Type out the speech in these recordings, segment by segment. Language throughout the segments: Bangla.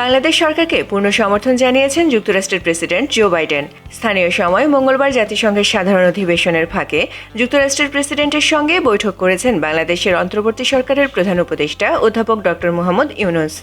বাংলাদেশ সরকারকে পূর্ণ সমর্থন জানিয়েছেন যুক্তরাষ্ট্রের প্রেসিডেন্ট জো বাইডেন। স্থানীয় সময় মঙ্গলবার জাতিসংঘের সাধারণ অধিবেশনের ফাঁকে যুক্তরাষ্ট্রের প্রেসিডেন্টের সঙ্গে বৈঠক করেছেন বাংলাদেশের অন্তর্বর্তী সরকারের প্রধান উপদেষ্টা অধ্যাপক ড মোহাম্মদ ইউনুস।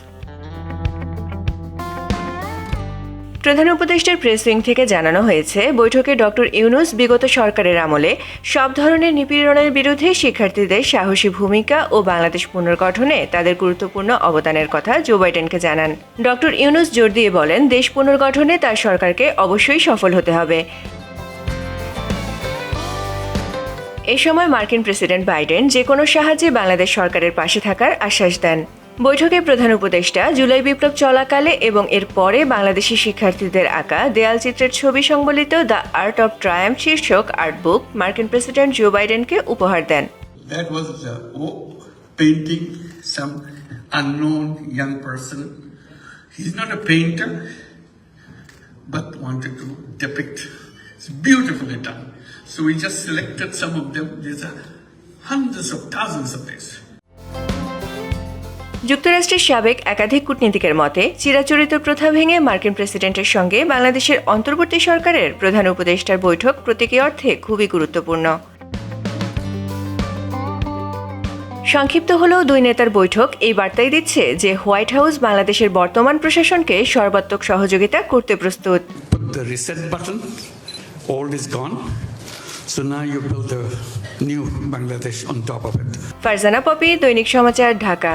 প্রধান উপদেষ্টার প্রেস থেকে জানানো হয়েছে, বৈঠকে ডক্টর ইউনুস বিগত সরকারের আমলে সব ধরনের নিপীড়নের বিরুদ্ধে শিক্ষার্থীদের সাহসী ভূমিকা ও বাংলাদেশ পুনর্গঠনে তাদের গুরুত্বপূর্ণ অবদানের কথা জো বাইডেনকে জানান। ডক্টর ইউনুস জোর দিয়ে বলেন, দেশ পুনর্গঠনে তার সরকারকে অবশ্যই সফল হতে হবে। এ সময় মার্কিন প্রেসিডেন্ট বাইডেন যে কোনো সাহায্যে বাংলাদেশ সরকারের পাশে থাকার আশ্বাস দেন। বৈঠকে প্রধান উপদেষ্টা জুলাই বিপ্লব চলাকালে এবং এর পরে বাংলাদেশি শিক্ষার্থীদের আঁকা দেয়াল চিত্রের ছবি সংবলিত দ্য আর্ট অফ ট্রায়াম শীর্ষক আর্ট বুক মার্কিন প্রেসিডেন্ট জো বাইডেনকে উপহার দেন But wanted to depict. It's beautifully done. So we just selected some of them. There's hundreds of thousands of. যুক্তরাষ্ট্রের সাবেক একাধিক কূটনীতিকের মতে চিরাচরিত প্রথা ভেঙে মার্কিন প্রেসিডেন্টের সঙ্গে বাংলাদেশের অন্তর্বর্তী সরকারের প্রধান উপদেষ্টার বৈঠক প্রতীকী অর্থে খুবই গুরুত্বপূর্ণ। সংক্ষিপ্ত হলেও দুই নেতার বৈঠক এই বার্তাই দিচ্ছে যে হোয়াইট হাউস বাংলাদেশের বর্তমান প্রশাসনকে সর্বাত্মক সহযোগিতা করতে প্রস্তুত. ফারজানা পপি দৈনিক সমাচার ঢাকা।